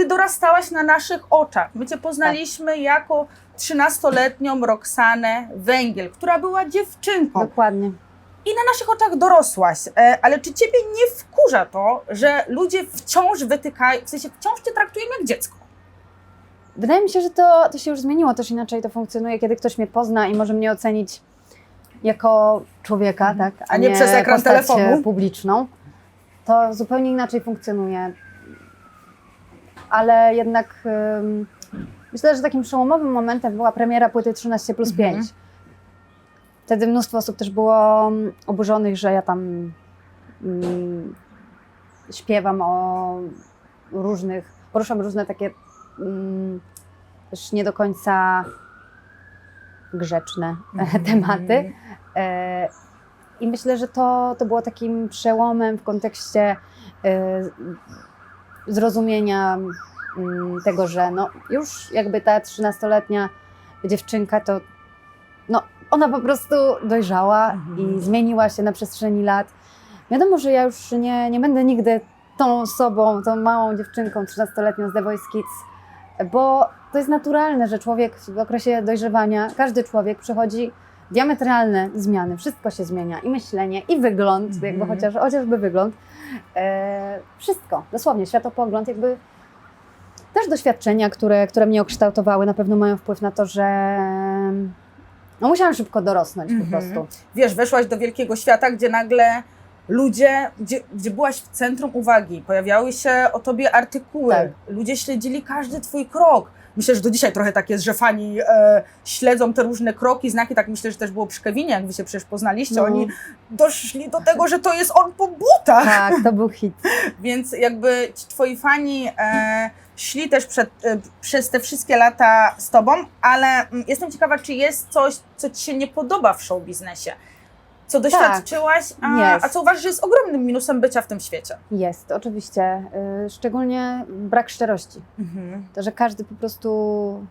ty dorastałaś na naszych oczach. My cię poznaliśmy jako 13-letnią Roxanę Węgiel, która była dziewczynką Dokładnie. i na naszych oczach dorosłaś. E, ale czy ciebie nie wkurza to, że ludzie wciąż wytykają, w sensie wciąż cię traktują jak dziecko? Wydaje mi się, że to, to się już zmieniło, też inaczej to funkcjonuje, kiedy ktoś mnie pozna i może mnie ocenić jako człowieka, tak? A nie przez ekran postać telefonu. publiczną. To zupełnie inaczej funkcjonuje. Ale jednak myślę, że takim przełomowym momentem była premiera płyty 13 plus Mhm. 5. Wtedy mnóstwo osób też było oburzonych, że ja tam śpiewam o różnych, poruszam różne takie też nie do końca grzeczne tematy. E, I myślę, że to, to było takim przełomem w kontekście e, zrozumienia mm, tego, że no już jakby ta 13-letnia dziewczynka to no ona po prostu dojrzała Mhm. i zmieniła się na przestrzeni lat. Wiadomo, że ja już nie, nie będę nigdy tą osobą, tą małą dziewczynką 13-letnią z The Voice Kids, bo to jest naturalne, że człowiek w okresie dojrzewania, każdy człowiek przechodzi diametralne zmiany, wszystko się zmienia i myślenie, i wygląd, Mhm. jakby chociaż, chociażby wygląd, e, wszystko, dosłownie, światopogląd, jakby też doświadczenia, które, które mnie ukształtowały, na pewno mają wpływ na to, że no, musiałam szybko dorosnąć Mhm. po prostu. Wiesz, weszłaś do wielkiego świata, gdzie nagle ludzie, gdzie, gdzie byłaś w centrum uwagi, pojawiały się o tobie artykuły, Tak. ludzie śledzili każdy twój krok. Myślę, że do dzisiaj trochę tak jest, że fani e, śledzą te różne kroki, znaki. Tak myślę, że też było przy Kevinie, jak wy się przecież poznaliście. No. Oni doszli do tego, że to jest on po butach. Tak, to był hit. Więc jakby ci twoi fani e, szli też przed, e, przez te wszystkie lata z tobą, ale mm, jestem ciekawa, czy jest coś, co ci się nie podoba w show biznesie? Co doświadczyłaś, a, jest. a co uważasz, że jest ogromnym minusem bycia w tym świecie? Jest, oczywiście. y, Szczególnie brak szczerości. To, że każdy po prostu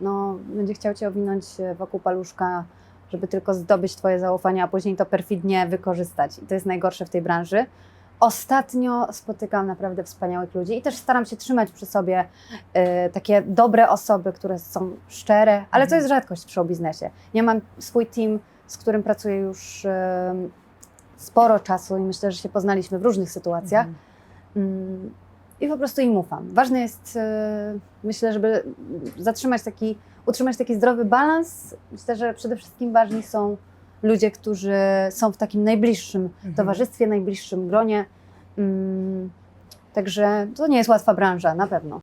no, będzie chciał cię owinąć wokół paluszka, żeby tylko zdobyć twoje zaufanie, a później to perfidnie wykorzystać. I to jest najgorsze w tej branży. Ostatnio spotykam naprawdę wspaniałych ludzi i też staram się trzymać przy sobie y, takie dobre osoby, które są szczere, ale to Mhm. jest rzadkość w show biznesie. Ja mam swój team, z którym pracuję już y, sporo czasu i myślę, że się poznaliśmy w różnych sytuacjach. Mm, I po prostu im ufam. Ważne jest, e, myślę, żeby zatrzymać taki, utrzymać taki zdrowy balans. Myślę, że przede wszystkim ważni są ludzie, którzy są w takim najbliższym Mhm. towarzystwie, najbliższym gronie. Mm, Także to nie jest łatwa branża, na pewno.